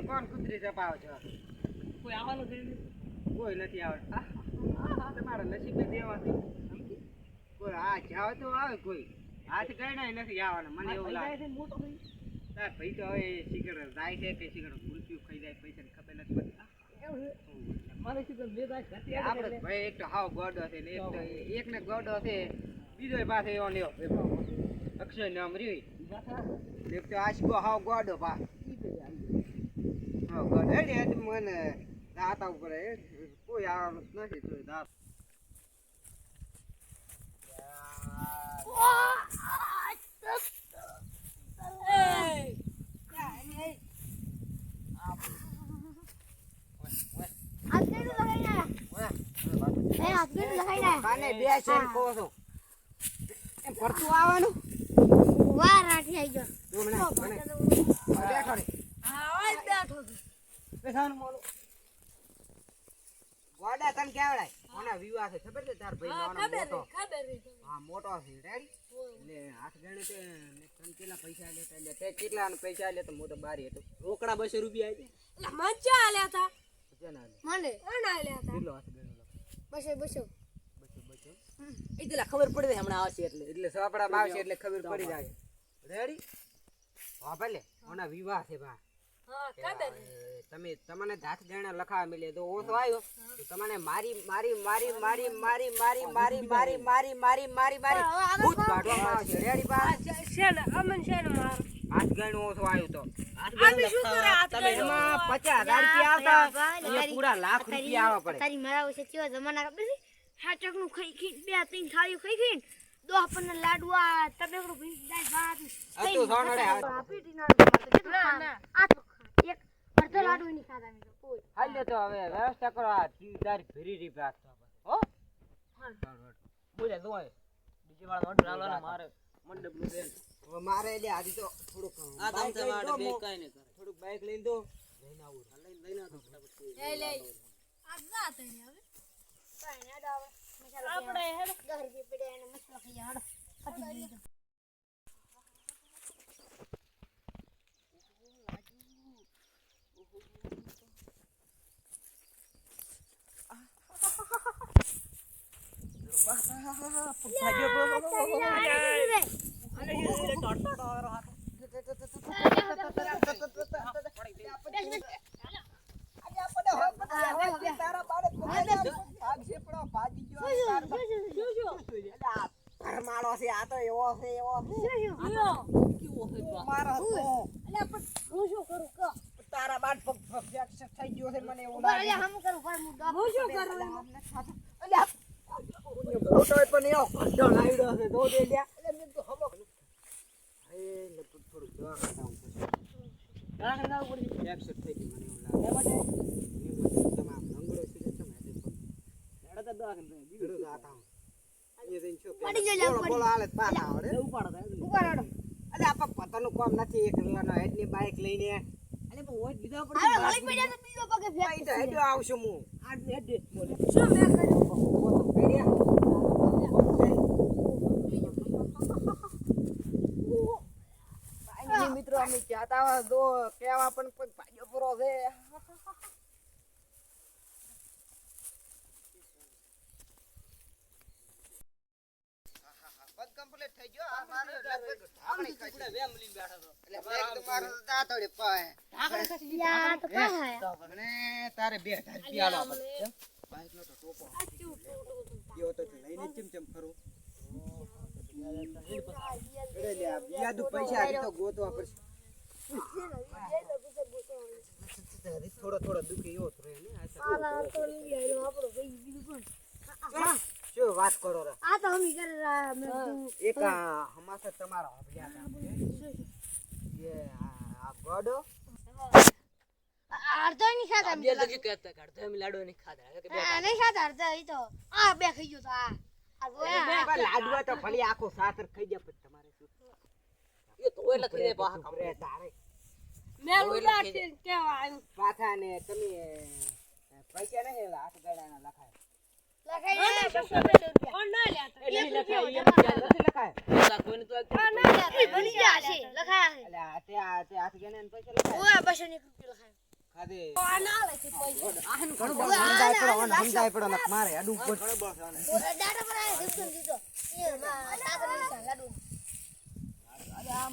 તો કોણ કુતરી ચપાવ છો કોઈ આવવાનું છે કોઈ નથી આવે તમારા નસીબે દેવાથી કોઈ આ જાવ તો આવે કોઈ? હાથ ગણાય નથી આવવાના. મને એવું લાગે. થઈ. તાર ભાઈ. તો હવે શિખર જાય છે કે શિખર ગુલફીઓ ખાઈ જાય પૈસા ને ખબર નથી પડતી. આપણે ભાઈ એક તો હાવ ગોડો છે ને એક તો એક ને ગોડો છે બીજો પાસે એવો ને અક્ષય નામ રહ્યું. એક તો આશકો હાવ ગોડો પા. એમ કરતું આવવાનું વાર આઠી આવી ગયો બેઠો રે બેઠાનું મોલો ગોડા તને કેવડાય કોના વિવાહ છે ખબર છે તાર ભાઈ નાનો મોટો. હા મોટો છે રેડી એટલે હાથ ગણે તે તને કેટલા પૈસા લેતા એટલે તે કેટલા પૈસા લે તો હું બારી હતો. રોકડા બસો રૂપિયા આવી આલ્યા હતા. કેટલો હાથ ગણેલો બસો બસો. બસો તો ખબર પડી જાય હમણાં આવશે એટલે. એટલે સોપડા આવશે એટલે ખબર પડી જાય. રેડી હા ભલે. ઓના વિવાહ છે બા તમે તમને હાથ ગણા લખા મળે તો ઓછો આવ્યો તમને મારી મારી મારી મારી મારી મારી મારી મારી મારી મારી મારી મારી ભૂત કાઢવામાં આવશે. રેડી બા? હાથ ગણું ઓછો આવ્યો તો. એમાં પચાસ હજાર રૂપિયા આવતા અને પૂરા લાખ રૂપિયા આવવા પડે. તારી મારા વિશે કેવા જમાના ખબર છે હાચકનું ખાઈ ખાઈ બે ત્રણ થાળીઓ ખાઈ ખાઈ દો આપણને લાડવા તબેકડું દાળ ભાત આ તો સોનડે આ તો ખા. એક અડધો લાડુ ની ખાતા મેં કોઈ હાલ લે તો હવે વ્યવસ્થા કરો આ ચીદાર ફેરી રી રાખતો હો? બોલે તો હોય બીજી વાર નોટ લાવવાનો મારે. મંડપનું બેલ હવે મારે એટલે આદી તો થોડુંક આ તમ તમારે બે કાઈ ન કરે. થોડુંક બાઈક લઈને દો. લઈને આવું. લઈને લઈને આવો ફટાફટ. એ લે. આજ ના તને હવે. કાઈ ના દાવ આપણે હે ઘર જે પડે એને મસ્ત ખાઈ હાડો પતી ગઈ મારો છે આ તો એવો છે એવો તારા બાદ થઈ ગયો છે મને એવું હું શું કરું તોય પણ એવો પાછો લાવ્યો છે તો દે દે એટલે મેં તો હમો. એ ને તો થોડું દવા કરાવું પડશે. દવા કરાવું પડશે? એક્સેટ થઈ ગઈ મને એવું લાગે. એમાં તમામ રંગડો છે તમે એટલે એડા તો દવા કરી? દીધો તો આતા પડી ગયો બોલો બોલો હાલે પાછા આવડે. ઉપાડો ઉપાડો. અરે આપક પતાનું કામ નથી એક લેવાનો હેડની બાઇક લઈને. અરે પણ ઓય બીજો પડે અરે ઓય પડ્યા તો બીજો પગે ફેંકી તો હેડ્યો આવશું હું. આ હેડ શું મેં કર્યું. અમે જાતા જો કેવા પણ પણ ભાગ્યો પૂરો છે કમ્પ્લીટ થઈ ગયો પૈસા ગોતવા પડશે હજી થોડો થોડો દુખી એવો ને આ તો. આ લઈ આવ્યો આપણો ભાઈ બીજું કોણ? શું વાત કરો રા? આ તો હમી કરે રા એક આ હમાસર તમારા હબલ્યા આ આ ગોડો? અડધો નહીં ખાતા આ બે લગી કહેતા કાઢતો એમ લાડો નહીં ખાતા. કે નહીં ખાતા અડધો ઈ તો. આ બે ખાઈ ગયો તો આ? લાડવા તો ભલે આખો સાતર ખાઈ ગયા પણ તમારે શું? એ તો એટલે. તારે. મેલું લાગશે કેવાયું પાછા ને તમે પૈસા નહીં લેલા આઠ ગળાના લખાય. મારે અડું આમ